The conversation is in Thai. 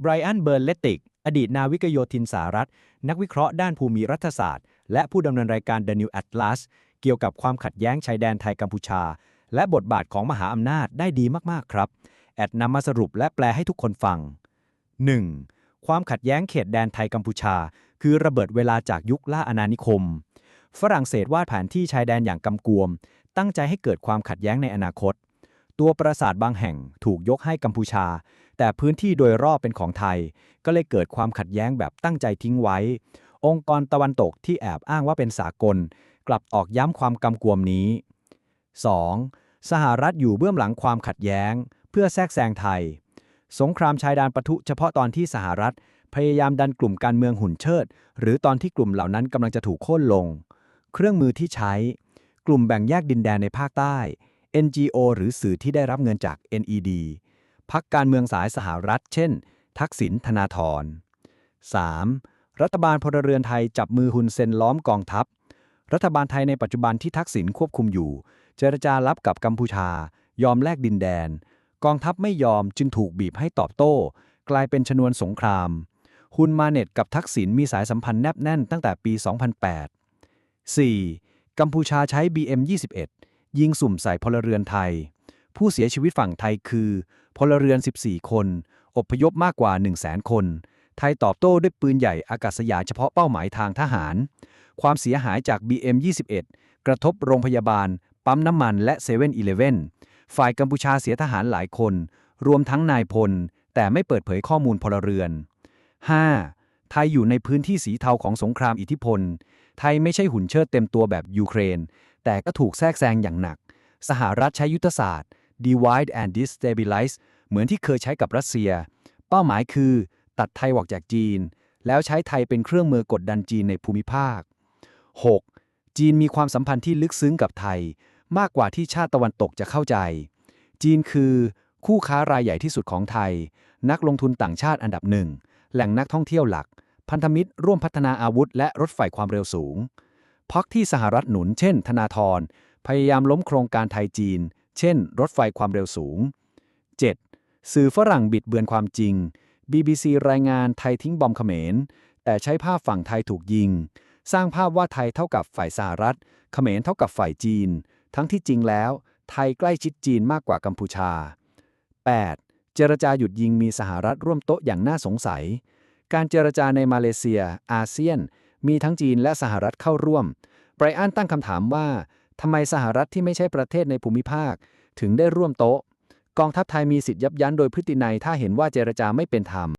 ไบรอัน เบิร์นเลติก อดีตนาวิกโยธินสหรัฐ นักวิเคราะห์ด้านภูมิรัฐศาสตร์ และผู้ดำเนินรายการ The New Atlas เกี่ยวกับความขัดแย้งชายแดนไทยกัมพูชา และบทบาทของมหาอำนาจได้ดีมาก ๆ ครับ แอดนำมาสรุปและแปลให้ทุกคนฟัง 1. ความขัดแย้งเขตแดนไทยกัมพูชา คือระเบิดเวลาจากยุคล่าอาณานิคม ฝรั่งเศสวาดแผนที่ชายแดนอย่างกำกวม ตั้งใจให้เกิดความขัดแย้งในอนาคต ตัวปราสาทบางแห่งถูกยกให้กัมพูชา แต่พื้นที่โดยรอบเป็นของไทย ก็เลยเกิดความขัดแย้งแบบตั้งใจทิ้งไว้ องค์กรตะวันตกที่แอบอ้างว่าเป็นสากล กลับออกย้ำความกำกวมนี้ 2. สหรัฐอยู่เบื้องหลังความขัดแย้ง เพื่อแทรกแซงไทย สงครามชายแดนปะทุเฉพาะตอนที่สหรัฐ พยายามดันกลุ่มการเมืองหุ่นเชิด หรือตอนที่กลุ่มเหล่านั้นกำลังจะถูกโค่นลง เครื่องมือที่ใช้ กลุ่มแบ่งแยกดินแดนในภาคใต้ NGO หรือสื่อที่ได้รับเงินจาก NED พักการเมืองสายสหรัฐ เช่น ทักษิณธนาธร 3. รัฐบาลพลเรือนไทยจับมือฮุนเซนล้อมกองทัพ รัฐบาลไทยในปัจจุบันที่ทักษิณควบคุมอยู่ เจรจารับกับกัมพูชา ยอมแลกดินแดน กองทัพไม่ยอมจึงถูกบีบให้ตอบโต้ กลายเป็นชนวนสงครามฮุนมาเน็ตกับทักษิณมีสายสัมพันธ์แนบแน่นตั้งแต่ปี 2008 4. กัมพูชาใช้ BM21 ยิงสุ่มใส่พลเรือนไทย ผู้เสียชีวิตฝั่งไทยคือพลเรือน 14 คน อพยพมากกว่า 100,000 คน ไทยตอบโต้ด้วยปืนใหญ่อากาศยานเฉพาะเป้าหมายทางทหาร ความเสียหายจาก BM21 กระทบโรงพยาบาล ปั๊มน้ำมันและเซเว่นอีเลฟเว่นฝ่ายกัมพูชาเสียทหารหลายคน รวมทั้งนายพล แต่ไม่เปิดเผยข้อมูลพลเรือน 5. ไทยอยู่ในพื้นที่สีเทาของสงครามอิทธิพล ไทยไม่ใช่หุ่นเชิดเต็มตัวแบบยูเครน แต่ก็ถูกแทรกแซงอย่างหนัก สหรัฐใช้ยุทธศาสตร์ divide and destabilize เหมือนที่เคยใช้กับรัสเซีย เป้าหมายคือ ตัดไทยออกจากจีน แล้วใช้ไทยเป็นเครื่องมือกดดันจีนในภูมิภาค 6. จีนมีความสัมพันธ์ที่ลึกซึ้งกับไทย มากกว่าที่ชาติตะวันตกจะเข้าใจ จีนคือ คู่ค้ารายใหญ่ที่สุดของไทย นักลงทุนต่างชาติอันดับหนึ่ง แหล่งนักท่องเที่ยวหลัก พันธมิตรร่วมพัฒนาอาวุธและรถไฟความเร็วสูง พักที่สหรัฐหนุน เช่น ธนาธร พยายามล้มโครงการไทยจีน เช่น รถไฟความเร็วสูง 7. สื่อฝรั่งบิดเบือนความจริง BBC รายงานไทยทิ้งบอมเขมร แต่ใช้ภาพฝั่งไทยถูกยิง สร้างภาพว่าไทยเท่ากับฝ่ายสหรัฐ เขมรเท่ากับฝ่ายจีน ทั้งที่จริงแล้ว ไทยใกล้ชิดจีนมากกว่ากัมพูชา 8. เจรจาหยุดยิงมีสหรัฐร่วมโต๊ะอย่างน่าสงสัย การเจรจาในมาเลเซีย อาเซียน มีทั้งจีนและสหรัฐเข้าร่วม ไบรอันตั้งคำถามว่าทำไมสหรัฐที่ไม่ใช่ประเทศในภูมิภาค ถึงได้ร่วมโต๊ะ กองทัพไทยมีสิทธิ์ยับยั้งโดยพฤตินัยถ้าเห็นว่าเจรจาไม่เป็นธรรม